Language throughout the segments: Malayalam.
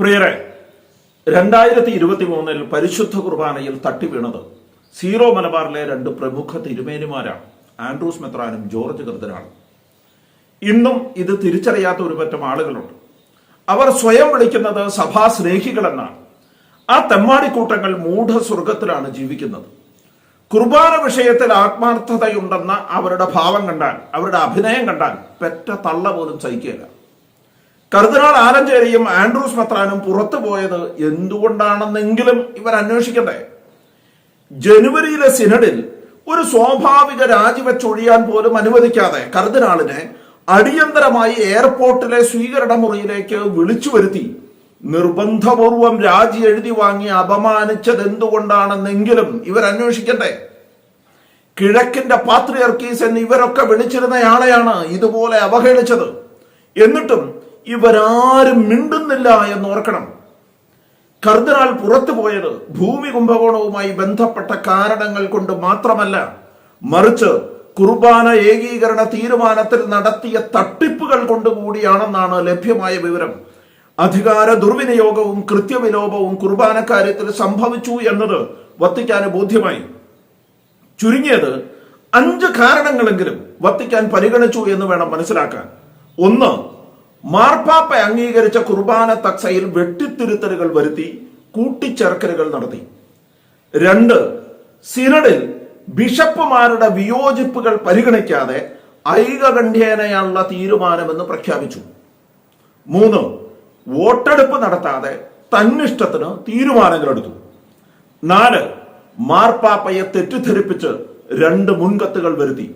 പ്രിയരെ രണ്ടായിരത്തി ഇരുപത്തി മൂന്നിൽ പരിശുദ്ധ കുർബാനയിൽ തട്ടിവീണത് സീറോ മലബാറിലെ രണ്ട് പ്രമുഖ തിരുമേനിമാരാണ്. ആൻഡ്രൂസ് മെത്രാനും ജോർജ് കർദനാണ് ഇന്നും ഇത് തിരിച്ചറിയാത്ത ഒരു പറ്റം ആളുകളുണ്ട്. അവർ സ്വയം വിളിക്കുന്നത് സഭാ സ്നേഹികളെന്നാണ് ആ തെമ്മാടിക്കൂട്ടങ്ങൾ മൂഢസ്വർഗത്തിലാണ് ജീവിക്കുന്നത്. കുർബാന വിഷയത്തിൽ ആത്മാർത്ഥതയുണ്ടെന്ന അവരുടെ ഭാവം കണ്ടാൽ അവരുടെ അഭിനയം കണ്ടാൽ പെറ്റ തള്ള പോലും സഹിക്കുകയില്ല. കർദിനാൾ ആലഞ്ചേരിയും ആൻഡ്രൂസ് മെത്രാനും പുറത്തു പോയത് എന്തുകൊണ്ടാണെന്നെങ്കിലും ഇവർ അന്വേഷിക്കട്ടെ. ജനുവരിയിലെ സിനഡിൽ ഒരു സ്വാഭാവിക രാജിവെച്ചൊഴിയാൻ പോലും അനുവദിക്കാതെ കർദിനാളിനെ അടിയന്തരമായി എയർപോർട്ടിലെ സ്വീകരണ മുറിയിലേക്ക് വിളിച്ചു വരുത്തി നിർബന്ധപൂർവം രാജി എഴുതി വാങ്ങി അപമാനിച്ചത് എന്തുകൊണ്ടാണെന്നെങ്കിലും ഇവർ അന്വേഷിക്കട്ടെ. കിഴക്കിന്റെ പാത്രിയർക്കീസ് എന്ന് ഇവരൊക്കെ വിളിച്ചിരുന്നയാളെയാണ് ഇതുപോലെ അവഹേളിച്ചത്. എന്നിട്ടും ഇവരാരും മിണ്ടുന്നില്ല എന്ന് ഓർക്കണം. കർദിനാൾ പുറത്തു പോയത് ഭൂമി കുംഭകോണവുമായി ബന്ധപ്പെട്ട കാരണങ്ങൾ കൊണ്ട് മാത്രമല്ല മറിച്ച് കുർബാന ഏകീകരണ തീരുമാനത്തിൽ നടത്തിയ തട്ടിപ്പുകൾ കൊണ്ടുകൂടിയാണെന്നാണ് ലഭ്യമായ വിവരം. അധികാര ദുർവിനിയോഗവും കൃത്യവിലോപവും കുർബാന കാര്യത്തിൽ സംഭവിച്ചു എന്നത് വത്തിക്കാന് ബോധ്യമായി. ചുരുങ്ങിയത് അഞ്ച് കാരണങ്ങളെങ്കിലും വത്തിക്കാൻ പരിഗണിച്ചു എന്ന് വേണം മനസ്സിലാക്കാൻ. ഒന്ന് മാർപ്പാപ്പ അംഗീകരിച്ച കുർബാന തക്സയിൽ വെട്ടിത്തിരുത്തലുകൾ വരുത്തി കൂട്ടിച്ചേർക്കലുകൾ നടത്തി. രണ്ട് സിനഡിൽ ബിഷപ്പുമാരുടെ വിയോജിപ്പുകൾ പരിഗണിക്കാതെ ഐകകണ്ഠ്യേനയുള്ള തീരുമാനമെന്ന് പ്രഖ്യാപിച്ചു. മൂന്ന് വോട്ടെടുപ്പ് നടത്താതെ തന്നിഷ്ടത്തിന് തീരുമാനങ്ങൾ എടുത്തു നാല് മാർപ്പാപ്പയെ തെറ്റിദ്ധരിപ്പിച്ച് രണ്ട് മുൻകത്തുകൾ വരുത്തി.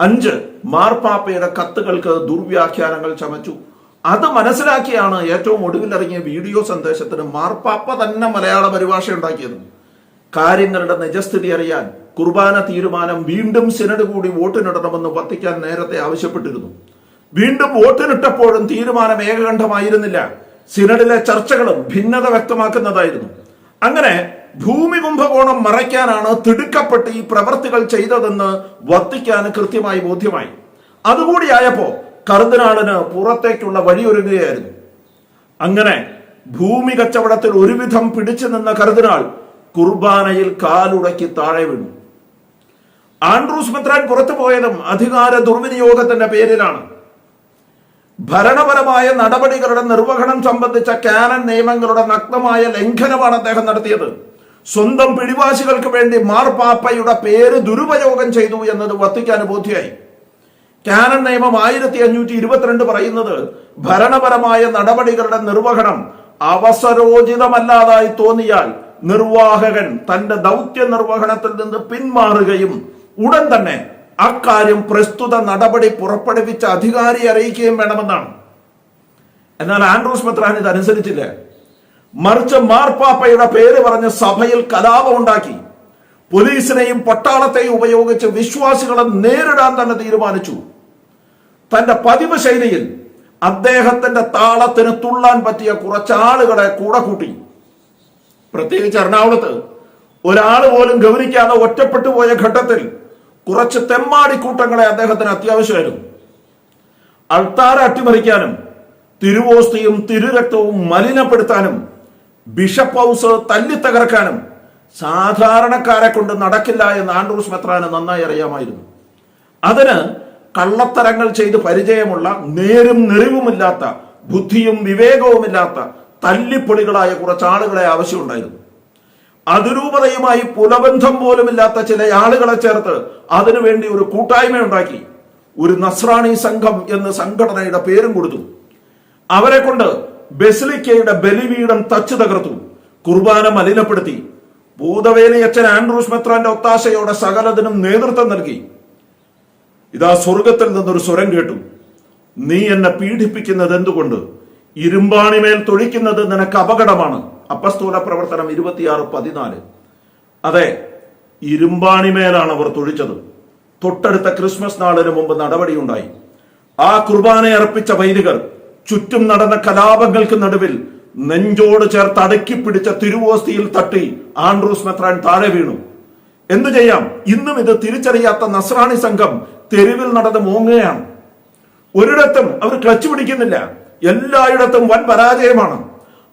അഞ്ച് മാർപ്പാപ്പയുടെ കത്തുകൾക്ക് ദുർവ്യാഖ്യാനങ്ങൾ ചമച്ചു. അത് മനസ്സിലാക്കിയാണ് ഏറ്റവും ഒടുവിലിറങ്ങിയ വീഡിയോ സന്ദേശത്തിന് മാർപ്പാപ്പ തന്നെ മലയാള പരിഭാഷ ഉണ്ടാക്കിയത്. കാര്യങ്ങളുടെ നിജസ്ഥിതി അറിയാൻ കുർബാന തീരുമാനം വീണ്ടും സിനഡ് കൂടി വോട്ടിനിടണമെന്ന് വത്തിക്കാൻ നേരത്തെ ആവശ്യപ്പെട്ടിരുന്നു. വീണ്ടും വോട്ടിനിട്ടപ്പോഴും തീരുമാനം ഏകകണ്ഠമായിരുന്നില്ല. സിനഡിലെ ചർച്ചകളും ഭിന്നത വ്യക്തമാക്കുന്നതായിരുന്നു. അങ്ങനെ ഭൂമി കുംഭകോണം മറയ്ക്കാനാണ് തിടുക്കപ്പെട്ട് ഈ പ്രവർത്തികൾ ചെയ്തതെന്ന് വത്തിക്കാൻ കൃത്യമായി ബോധ്യമായി. അതുകൂടിയായപ്പോ കർദിനാളിന് പുറത്തേക്കുള്ള വഴിയൊരുങ്ങുകയായിരുന്നു. അങ്ങനെ ഭൂമി കച്ചവടത്തിൽ ഒരുവിധം പിടിച്ചു നിന്ന കർദിനാൾ കുർബാനയിൽ കാലുടക്കി താഴെ വീണു. ആൻഡ്രൂസ് മെത്രാൻ പുറത്തു പോയതും അധികാര ദുർവിനിയോഗത്തിന്റെ പേരിലാണ്. ഭരണപരമായ നടപടികളുടെ നിർവഹണം സംബന്ധിച്ച കാനൻ നിയമങ്ങളുടെ നഗ്നമായ ലംഘനമാണ് അദ്ദേഹം നടത്തിയത്. സ്വന്തം പിടിവാശികൾക്ക് വേണ്ടി മാർപ്പാപ്പയുടെ പേര് ദുരുപയോഗം ചെയ്തു എന്നത് വത്തിക്കാൻ ബോധ്യായി കാനൻ നിയമം ആയിരത്തി അഞ്ഞൂറ്റി ഇരുപത്തിരണ്ട് പറയുന്നത് ഭരണപരമായ നടപടികളുടെ നിർവഹണം അവസരോചിതമല്ലാതായി തോന്നിയാൽ നിർവാഹകൻ തന്റെ ദൗത്യ നിർവഹണത്തിൽ നിന്ന് പിന്മാറുകയും ഉടൻ തന്നെ അക്കാര്യം പ്രസ്തുത നടപടി പുറപ്പെടുവിച്ച അധികാരി അറിയിക്കുകയും വേണമെന്നാണ്. എന്നാൽ ആൻഡ്രൂസ് മെത്രാൻ ഇത് അനുസരിച്ചില്ല മറിച്ച് മാർപ്പാപ്പയുടെ പേര് പറഞ്ഞ് സഭയിൽ കലാപമുണ്ടാക്കി. പോലീസിനെയും പട്ടാളത്തെയും ഉപയോഗിച്ച് വിശ്വാസികളെ നേരിടാൻ തന്നെ തീരുമാനിച്ചു. തന്റെ പതിവ് ശൈലിയിൽ അദ്ദേഹത്തിന്റെ താളത്തിന് തുള്ളാൻ പറ്റിയ കുറച്ചാളുകളെ കൂടെ കൂട്ടി. പ്രത്യേകിച്ച് എറണാകുളത്ത് ഒരാൾ പോലും ഗൗനിക്കാതെ ഒറ്റപ്പെട്ടു പോയ ഘട്ടത്തിൽ കുറച്ച് തെമ്മാടിക്കൂട്ടങ്ങളെ അദ്ദേഹത്തിന് അത്യാവശ്യമായിരുന്നു. അൾത്താര അട്ടിമറിക്കാനും തിരുവോസ്തിയും തിരുരക്തവും മലിനപ്പെടുത്താനും ബിഷപ്പ് ഹൗസ് തല്ലി തകർക്കാനും സാധാരണക്കാരെ കൊണ്ട് നടക്കില്ല എന്ന് ആൻഡ്രൂസ് മെത്രാന് നന്നായി അറിയാമായിരുന്നു. അതിന് കള്ളത്തരങ്ങൾ ചെയ്ത് പരിചയമുള്ള നേരും നെറിവുമില്ലാത്ത ബുദ്ധിയും വിവേകവുമില്ലാത്ത തല്ലിപ്പൊളികളായ കുറച്ച് ആളുകളെ ആവശ്യമുണ്ടായിരുന്നു. അതിരൂപതയുമായി പുലബന്ധം പോലുമില്ലാത്ത ചില ആളുകളെ ചേർത്ത് അതിനുവേണ്ടി ഒരു കൂട്ടായ്മ ഉണ്ടാക്കി. ഒരു നസ്രാണി സംഘം എന്ന് സംഘടനയുടെ പേരും കൊടുത്തു. അവരെ കൊണ്ട് ബെസിലിക്കയുടെ ബലിപീഠം തച്ചു തകർത്തു. കുർബാന മലിനപ്പെടുത്തി. ഭൂതവേലി അച്ഛൻ ആൻഡ്രൂസ് മെത്രാന്റെ ഒത്താശയോടെ സകലതിനും നേതൃത്വം നൽകി. ഇതാ സ്വർഗത്തിൽ നിന്നൊരു സ്വരം കേട്ടു. നീ എന്നെ പീഡിപ്പിക്കുന്നത് എന്തുകൊണ്ട്? ഇരുമ്പാണിമേൽ തൊഴിക്കുന്നത് നിനക്ക് അപകടമാണ്. അപ്പസ്തൂല പ്രവർത്തനം ഇരുപത്തിയാറ് പതിനാല്. അതെ ഇരുമ്പാണിമേലാണ് അവർ തൊഴിച്ചത്. തൊട്ടടുത്ത ക്രിസ്മസ് നാളിന് മുമ്പ് നടപടിയുണ്ടായി. ആ കുർബാന അർപ്പിച്ച വൈദികർ ചുറ്റും നടന്ന കലാപങ്ങൾക്ക് നടുവിൽ നെഞ്ചോട് ചേർത്ത് അടക്കി പിടിച്ച തിരുവോസ്തിയിൽ തട്ടി ആൻഡ്രൂസ് മെത്രാൻ താഴെ വീണു. എന്തു ചെയ്യാം? ഇന്നും ഇത് തിരിച്ചറിയാത്ത നസ്രാണി സംഘം തെരുവിൽ നടന്ന് മോങ്ങുകയാണ്. ഒരിടത്തും അവർ ക്ലച്ച് പിടിക്കുന്നില്ല. എല്ലായിടത്തും വൻ പരാജയമാണ്.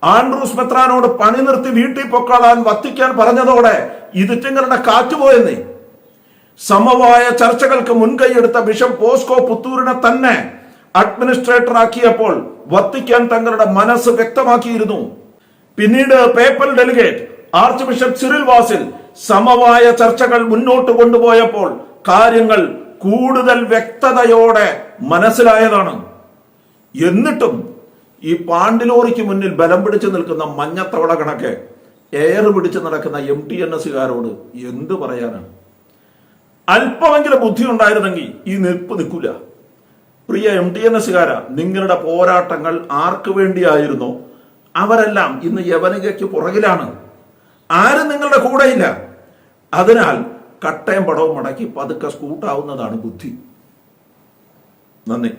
ആൻഡ്രൂസ് മെത്രാനോട് പണി നിർത്തി വീട്ടിൽ പൊക്കാളാൻ വത്തിക്കാൻ പറഞ്ഞതോടെ ഇതിറ്റിങ്ങളുടെ കാറ്റുപോയെന്നേ. സമവായ ചർച്ചകൾക്ക് മുൻകൈയെടുത്ത ബിഷപ്പ് പോസ്കോ പുത്തൂരിനെ തന്നെ അഡ്മിനിസ്ട്രേറ്റർ ആക്കിയപ്പോൾ വത്തിക്കാൻ തങ്ങളുടെ മനസ്സ് വ്യക്തമാക്കിയിരുന്നു. പിന്നീട് papal delegate archbishop Cyril Vasil സമവായ ചർച്ചകൾ മുന്നോട്ട് കൊണ്ടുപോയപ്പോൾ കാര്യങ്ങൾ കൂടുതൽ വ്യക്തതയോടെ മനസ്സിലായതാണ്. എന്നിട്ടും ഈ പാണ്ടിലോറിക്ക് മുന്നിൽ ബലം പിടിച്ചു നിൽക്കുന്ന മഞ്ഞത്തവള കണക്ക് എയർ പിടിച്ച് നടക്കുന്ന എം ടി എൻ എസുകാരോട് എന്ത് പറയാനാണ്? അല്പമെങ്കിലും ബുദ്ധി ഉണ്ടായിരുന്നെങ്കിൽ ഈ നിൽപ്പ് നിൽക്കൂല. പ്രിയ എം ടി എൻ എസ്സുകാര നിങ്ങളുടെ പോരാട്ടങ്ങൾ ആർക്ക് വേണ്ടിയായിരുന്നോ? അവരെല്ലാം ഇന്ന് യവനികയ്ക്ക് പുറകിലാണ്. ആരും നിങ്ങളുടെ കൂടെയില്ല അതിനാൽ കട്ടയും പടവും മടക്കി പതുക്കെ സ്കൂട്ടാവുന്നതാണ് ബുദ്ധി. നന്ദി.